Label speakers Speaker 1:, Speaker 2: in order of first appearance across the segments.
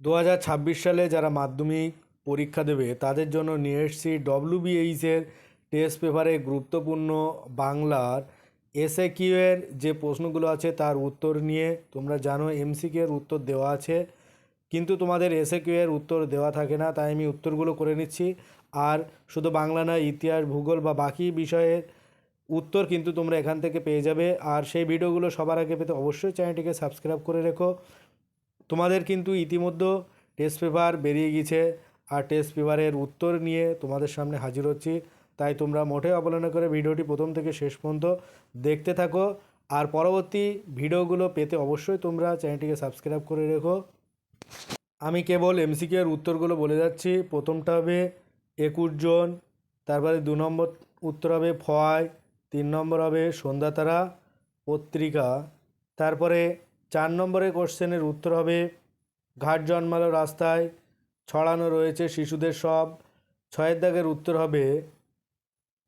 Speaker 1: দু হাজার ছাব্বিশ সালে যারা মাধ্যমিক পরীক্ষা দেবে, তাদের জন্য নিয়ে এসেছি ডব্লিউবিএইচের টেস্ট পেপারে গুরুত্বপূর্ণ বাংলার এসএ কিউ এর যে প্রশ্নগুলো আছে তার উত্তর নিয়ে তোমরা জানো, এমসিকিউ এর উত্তর দেওয়া আছে। কিন্তু তোমাদের এসএ কিউ এর উত্তর দেওয়া থাকে না, তাই আমি উত্তরগুলো করে নিচ্ছি। আর শুধু বাংলা নয়, ইতিহাস, ভূগোল বা বাকি বিষয়ের উত্তর কিন্তু তোমরা এখান থেকে পেয়ে যাবে। আর সেই ভিডিওগুলো সবার আগে পেতে অবশ্যই চ্যানেলটিকে সাবস্ক্রাইব করে রেখো। তোমাদের কিন্তু ইতিমধ্যে টেস্ট পেপার বেরিয়ে গেছে। আর টেস্ট পেপারের উত্তর নিয়ে তোমাদের সামনে হাজির হচ্ছি। তাই তোমরা মোটেও অবলম্বন করে ভিডিওটি প্রথম থেকে শেষ পর্যন্ত দেখতে থাকো। আর পরবর্তী ভিডিওগুলো পেতে অবশ্যই তোমরা চ্যানেলটিকে সাবস্ক্রাইব করে রেখো। আমি কেবল এর উত্তরগুলো বলে যাচ্ছি। প্রথমটা হবে একুশ জন, তারপরে দু নম্বর উত্তর হবে ফয়, তিন নম্বর হবে সন্ধ্যাতারা, পত্রিকা, তারপরে চার নম্বরের কোশ্চেনের উত্তর হবে, ঘাট জন্মালো রাস্তায়, ছড়ানো রয়েছে শিশুদের সব। ছয়ের দাগের উত্তর হবে,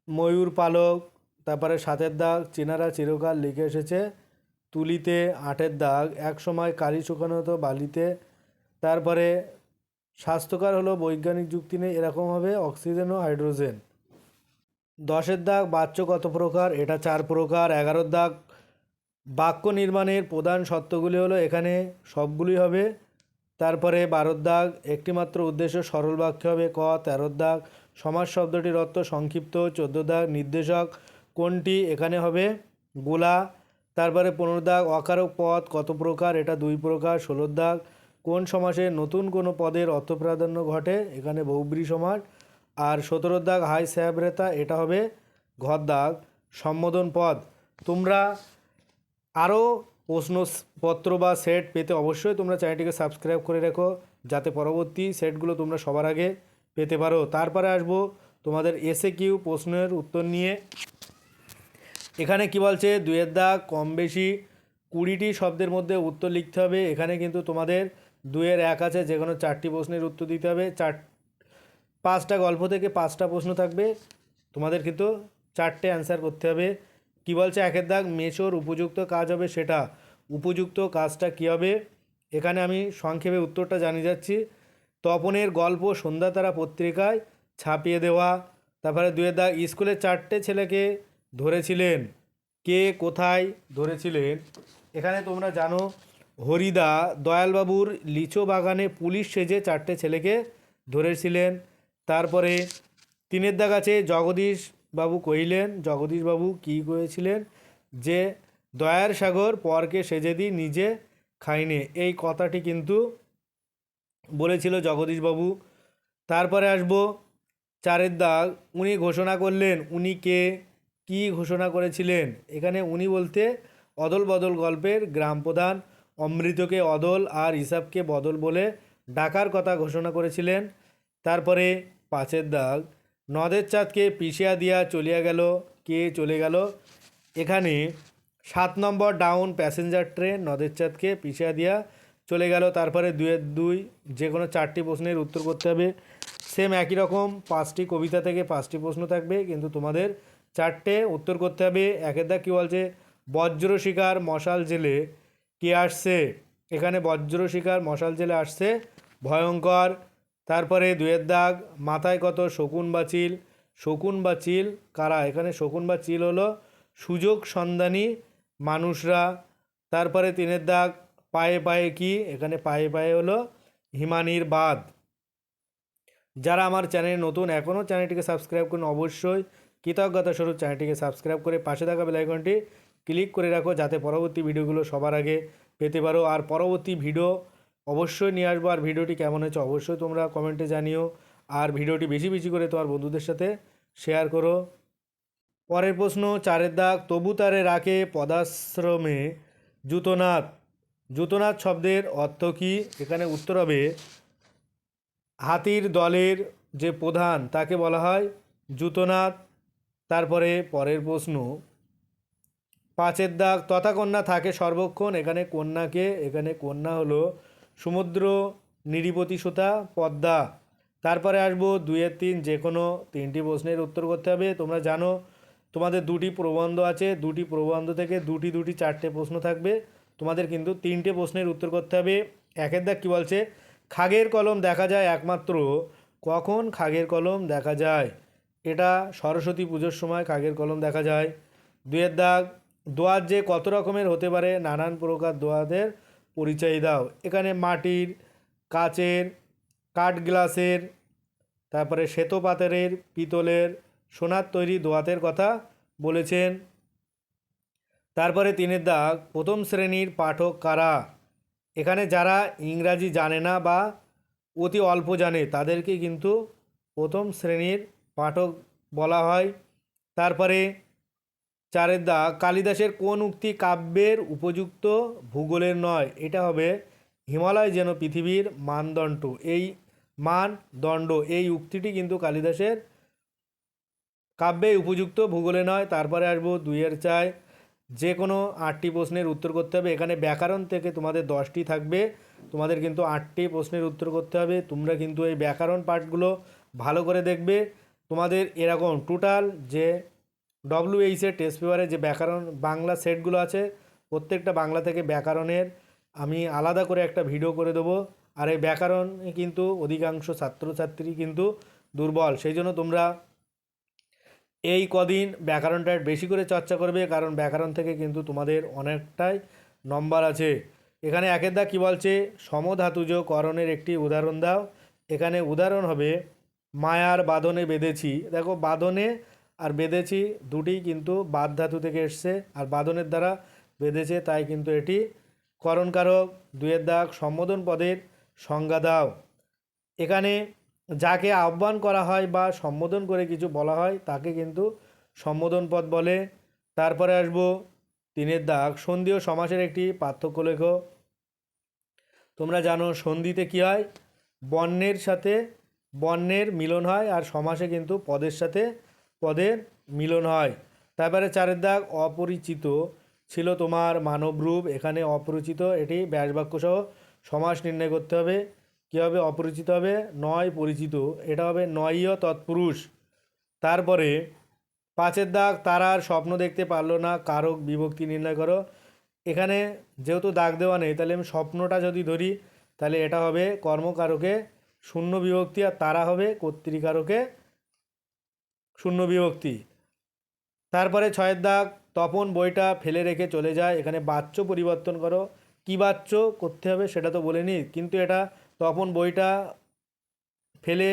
Speaker 1: ময়ূর পালক, তারপরে সাতের দাগ, চেনারা চিরকাল লিখে এসেছে, তুলিতে আটের দাগ, এক সময় কালি শুকানো হতো বালিতে। তারপরে, স্বাস্থ্যকর হলো বৈজ্ঞানিক যুক্তি নেই, এরকম হবে অক্সিজেন ও হাইড্রোজেন। দশের দাগ, বাচ্চ কত প্রকার, এটা চার প্রকার, এগারোর দাগ বাক্য নির্মাণের প্রধান সত্যগুলি হলো, এখানে সবগুলি হবে। তারপরে বারোর দাগ, একটিমাত্র উদ্দেশ্য সরল বাক্য হবে ক, তেরোর দাগ সমাজ শব্দটির অর্থ সংক্ষিপ্ত, চোদ্দ দাগ, নির্দেশক, কোনটি এখানে হবে? গোলা। তারপরে পনেরো দাগ, অকারক পদ, কত প্রকার, এটা দুই প্রকার, ষোলোর দাগ, কোন সমাসে নতুন কোনো পদের অর্থপ্রাধান্য ঘটে, এখানে বহুব্রী সমাজ আর সতেরোর দাগ হাই স্যাবরেতা, এটা হবে ঘর দাগ, সম্বোধন পদ। তোমরা আরও প্রশ্নপত্র বা সেট পেতে অবশ্যই তোমরা চ্যানেলটিকে সাবস্ক্রাইব করে রেখো, যাতে পরবর্তী সেটগুলো তোমরা সবার আগে পেতে পারো। তারপরে আসব তোমাদের এসে কিউ প্রশ্নের উত্তর নিয়ে। এখানে কি বলছে? দুয়ের দাগ কম বেশি কুড়িটি শব্দের মধ্যে উত্তর লিখতে হবে। এখানে কিন্তু তোমাদের দুয়ের এক আছে যে কোনো চারটি প্রশ্নের উত্তর দিতে হবে। চার, পাঁচটা গল্প থেকে পাঁচটা প্রশ্ন থাকবে। তোমাদের কিন্তু চারটে অ্যান্সার করতে হবে। কি বলছে একের দাগ? মেশোর উপযুক্ত কাজ হবে সেটা। উপযুক্ত কাজটা কী হবে? এখানে আমি সংক্ষেপে উত্তরটা জানিয়ে যাচ্ছি। তপনের গল্প সন্ধ্যাতারা পত্রিকায় ছাপিয়ে দেওয়া। তারপরে দুয়ের দাগ, স্কুলের চারটে ছেলেকে ধরেছিলেন। কে কোথায় ধরেছিলেন? এখানে তোমরা জানো, হরিদা দয়ালবাবুর লিচু বাগানে পুলিশ সেজে চারটে ছেলেকে ধরেছিলেন। তারপরে তিনের দাগ আছে, জগদীশ বাবু কহিলেন জগদীশবাবু কী করেছিলেন যে দয়ার সাগর পরকে সেজে দিই নিজে খাইনে? এই কথাটি কিন্তু বলেছিল জগদীশবাবু তারপরে আসব, চারের দাগ। উনি ঘোষণা করলেন, উনি কে? কী ঘোষণা করেছিলেন? এখানে উনি বলতে অদল বদল গল্পের গ্রাম প্রধান অমৃতকে অদল আর হিসাবকে বদল বলে ডাকার কথা ঘোষণা করেছিলেন। তারপরে পাঁচের দাগ। নদের চাঁদকে পিছিয়া দিয়া চলিয়া গেল, কে চলে গেল? এখানে সাত নম্বর ডাউন প্যাসেঞ্জার ট্রেন নদের চাঁদকে পিছিয়ে দিয়া চলে গেল। তারপরে দুয়ের দুই, যে কোনো চারটি প্রশ্নের উত্তর করতে হবে। সেম একই রকম পাঁচটি কবিতা থেকে পাঁচটি প্রশ্ন থাকবে, কিন্তু তোমাদের চারটে উত্তর করতে হবে। একের দাগ কী বলছে? বজ্র শিকার মশাল জেলে কে আসছে? এখানে বজ্র শিকার মশাল জেলে আসছে, ভয়ঙ্কর। তারপরে দুয়ের দাগ, মাথায় কত? শকুন বা চিল। শকুন বা চিল কারা? এখানে শকুন বা চিল হলো সুযোগ সন্ধানী মানুষরা। তারপরে তিনের দাগ, পায়ে পায়ে কি? এখানে পায়ে পায়ে হলো হিমানির বাদ যারা আমার চ্যানেলে নতুন, এখনও চ্যানেলটিকে সাবস্ক্রাইব করুন অবশ্যই। কৃতজ্ঞতা স্বরূপ চ্যানেলটিকে সাবস্ক্রাইব করে পাশে থাকা বেলাইকনটি ক্লিক করে রাখো যাতে পরবর্তী ভিডিওগুলো সবার আগে পেতে পারো। আর পরবর্তী ভিডিও অবশ্যই নিয়ে আসব। আর ভিডিওটি কেমন হয়েছে অবশ্যই তোমরা কমেন্টে জানিও। আর ভিডিওটি বেশি বেশি করে তোমার বন্ধুদের সাথে শেয়ার করো। পরের প্রশ্ন, চারের দাগ, তবু তারে রাখে পদাশ্রমে জুতোনাথ জুতোনাথ শব্দের অর্থ কী? এখানে উত্তর হবে, হাতির দলের যে প্রধান তাকে বলা হয় জুতোনাথ তারপরে পরের প্রশ্ন, পাঁচের দাগ, তথাকন্যা থাকে সর্বক্ষণ, এখানে কন্যাকে, এখানে কন্যা হলো সমুদ্র, নিরিপতিসুতা, পদ্মা। তারপরে আসব দুইয়ের তিন, যে কোনো তিনটি প্রশ্নের উত্তর করতে হবে। তোমরা জানো, তোমাদের দুটি প্রবন্ধ আছে। দুটি প্রবন্ধ থেকে দুটি দুটি, চারটে প্রশ্ন থাকবে। তোমাদের কিন্তু তিনটে প্রশ্নের উত্তর করতে হবে। একের দাগ কী বলছে? খাগের কলম দেখা যায় একমাত্র। কখন খাগের কলম দেখা যায়? এটা সরস্বতী পুজোর সময় খাগের কলম দেখা যায়। দুয়ের দাগ দোয়াত যে কত রকমের হতে পারে, নানান প্রকার দোয়াতের পরিচয় দাও। এখানে মাটির, কাচের, কাঠ গ্লাসের, তারপরে শ্বেত পাথরের, পিতলের, সোনার তৈরি দোয়াতের কথা বলেছেন। তারপরে তিনের দাগ, প্রথম শ্রেণির পাঠক কারা? এখানে যারা ইংরাজি জানে না বা অতি অল্প জানে, তাদেরকে কিন্তু প্রথম শ্রেণির পাঠক বলা হয়। তারপরে চারের দাগ কালিদাসের কোন উক্তি কাব্যের উপযুক্ত ভূগোলের নয়? এটা হবে হিমালয় যেন পৃথিবীর মানদণ্ড। এই মানদণ্ড, এই উক্তিটি কিন্তু কালিদাসের কাব্যে উপযুক্ত ভূগোলে নয়। তারপরে আসব দুইয়ের চায়। যে কোনো আটটি প্রশ্নের উত্তর করতে হবে। এখানে ব্যাকরণ থেকে তোমাদের দশটি থাকবে। তোমাদের কিন্তু আটটি প্রশ্নের উত্তর করতে হবে। তোমরা কিন্তু এই ব্যাকরণ পার্টগুলো ভালো করে দেখবে। তোমাদের এরকম টোটাল যে ডব্লিউএইচের টেস্ট পেপারে যে ব্যাকরণ, বাংলা সেটগুলো আছে, প্রত্যেকটা বাংলা থেকে ব্যাকরণের, আমি আলাদা করে একটা ভিডিও করে দেবো। আর এই ব্যাকরণে কিন্তু অধিকাংশ ছাত্রছাত্রী কিন্তু দুর্বল। সেই জন্য তোমরা এই কদিন ব্যাকরণটা বেশি করে চর্চা করবে, কারণ ব্যাকরণ থেকে কিন্তু তোমাদের অনেকটাই নম্বর আছে। এখানে একের দা কী বলছে? সমধাতুজ করণের একটি উদাহরণ দাও। এখানে উদাহরণ হবে, মায়ার বাঁধনে বেঁধেছি। দেখো, বাঁধনে আর বেঁধেছি দুটি কিন্তু বাদ ধাতু থেকে এসছে, আর বাঁধনের দ্বারা বেঁধেছে, তাই কিন্তু এটি করণকারক দুয়ের দাগ সম্বোধন পদের সংজ্ঞা দাও। এখানে যাকে আহ্বান করা হয় বা সম্বোধন করে কিছু বলা হয়, তাকে কিন্তু সম্বোধন পদ বলে। তারপরে আসব তিনের দাগ। সন্ধি ও সমাসের একটি পার্থক্য লেখো। তোমরা জানো সন্ধিতে কী হয়? বর্ণের সাথে বর্ণের মিলন হয়, আর সমাসে কিন্তু পদের সাথে পদের মিলন হয়। তারপরে চারের দাগ অপরিচিত ছিল তোমার মানবরূপ এখানে অপরিচিত, এটি ব্যাসবাক্য সহ সমাস নির্ণয় করতে হবে। কী হবে? অপরিচিত হবে, নয় পরিচিত। এটা হবে নয়ীয় তৎপুরুষ। তারপরে পাঁচের দাগ, তারার স্বপ্ন দেখতে পারল না, কারক বিভক্তি নির্ণয় করো। এখানে যেহেতু দাগ দেওয়া নেই, তাহলে আমি স্বপ্নটা যদি ধরি, তাহলে এটা হবে কর্মকারকে শূন্য বিভক্তি আর তারা হবে কর্তৃকারকে শূন্য বিভক্তি। তারপরে ছয়ের দাগ, তপন বইটা ফেলে রেখে চলে যায়। এখানে বাচ্য পরিবর্তন করো। কী বাচ্য করতে হবে সেটা তো বলিনি, কিন্তু এটা তপন বইটা ফেলে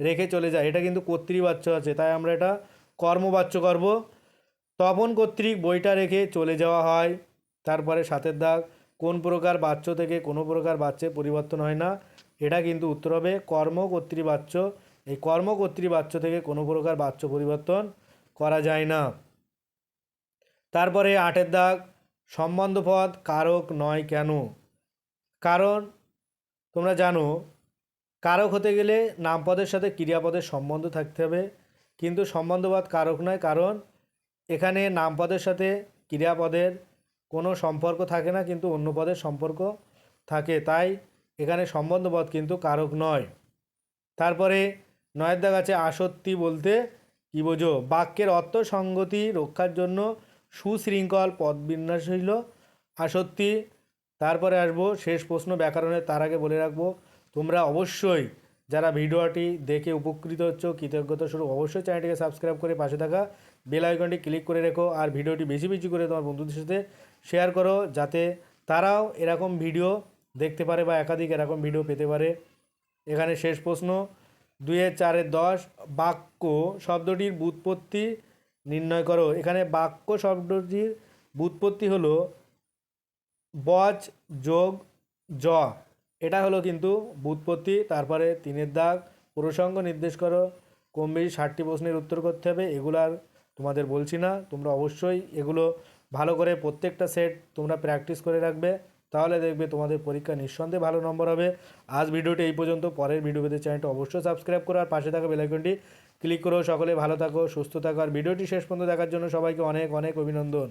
Speaker 1: রেখে চলে যায়। এটা কিন্তু কর্তৃবাচ্য আছে, তাই আমরা এটা কর্মবাচ্য করব। তপন কর্তৃক বইটা রেখে চলে যাওয়া হয়। তারপরে সাতের দাগ, কোন প্রকার বাচ্য থেকে কোনো প্রকার বাচ্চে পরিবর্তন হয় না। এটা কিন্তু উত্তর হবে কর্ম কর্তৃবাচ্য এই কর্ম কর্তৃবাচ্য থেকে কোনো প্রকার বাচ্য পরিবর্তন করা যায় না। তারপরে আটের দাগ সম্বন্ধপদ কারক নয় কেন? কারণ, তোমরা জানো, কারক হতে গেলে নামপদের সাথে ক্রিয়াপদের সম্বন্ধ থাকতে হবে। কিন্তু সম্বন্ধবাদ কারক নয়, কারণ এখানে নামপদের সাথে ক্রিয়াপদের কোনো সম্পর্ক থাকে না, কিন্তু অন্য পদের সম্পর্ক থাকে। তাই এখানে সম্বন্ধপদ কিন্তু কারক নয়। তারপরে নয়ের দাগ আছে আসত্তি বলতে কী বোঝো? বাক্যের অর্থ সঙ্গতি রক্ষার জন্য সুশৃঙ্খল পদবিন্যাস হইল। আসত্তি তারপরে আসব শেষ প্রশ্ন ব্যাকরণের তার আগে বলে রাখব, তোমরা অবশ্যই যারা ভিডিওটি দেখে উপকৃত হচ্ছ, কৃতজ্ঞতা স্বরূপ অবশ্যই চ্যানেলটিকে সাবস্ক্রাইব করে পাশে থাকা বেল আইকনটি ক্লিক করে রেখো আর ভিডিওটি বেশি বেশি করে তোমার বন্ধুদের সাথে শেয়ার করো যাতে তারাও এরকম ভিডিও দেখতে পারে বা একাধিক এরকম ভিডিও পেতে পারে। এখানে শেষ প্রশ্ন দুইয়ের চারের দশ, বাক্য শব্দটির বুৎপত্তি নির্ণয় করো। এখানে বাক্য শব্দটির বুৎপত্তি হলো বজ যোগ জ। এটা হলো কিন্তু বুৎপত্তি, তারপরে তিনের দাগ, প্রসঙ্গ নির্দেশ করো। কম বেশি ষাটটি প্রশ্নের উত্তর করতে হবে, এগুলো আর তোমাদের বলছি না। তোমরা অবশ্যই এগুলো ভালো করে প্রত্যেকটা সেট তোমরা প্র্যাকটিস করে রাখবে। তাহলে দেখবে তোমাদের পরীক্ষা নিঃসন্দেহে ভালো নম্বর হবে। আজ ভিডিওটি এই পর্যন্ত। পরের ভিডিও পেতে চ্যানেলটি অবশ্যই সাবস্ক্রাইব করো আর পাশে থাকা বেলাইকনটি ক্লিক করো। সকলে ভালো থাকো, সুস্থ থাকো। আর ভিডিওটি শেষ পর্যন্ত দেখার জন্য সবাইকে অনেক অনেক অভিনন্দন।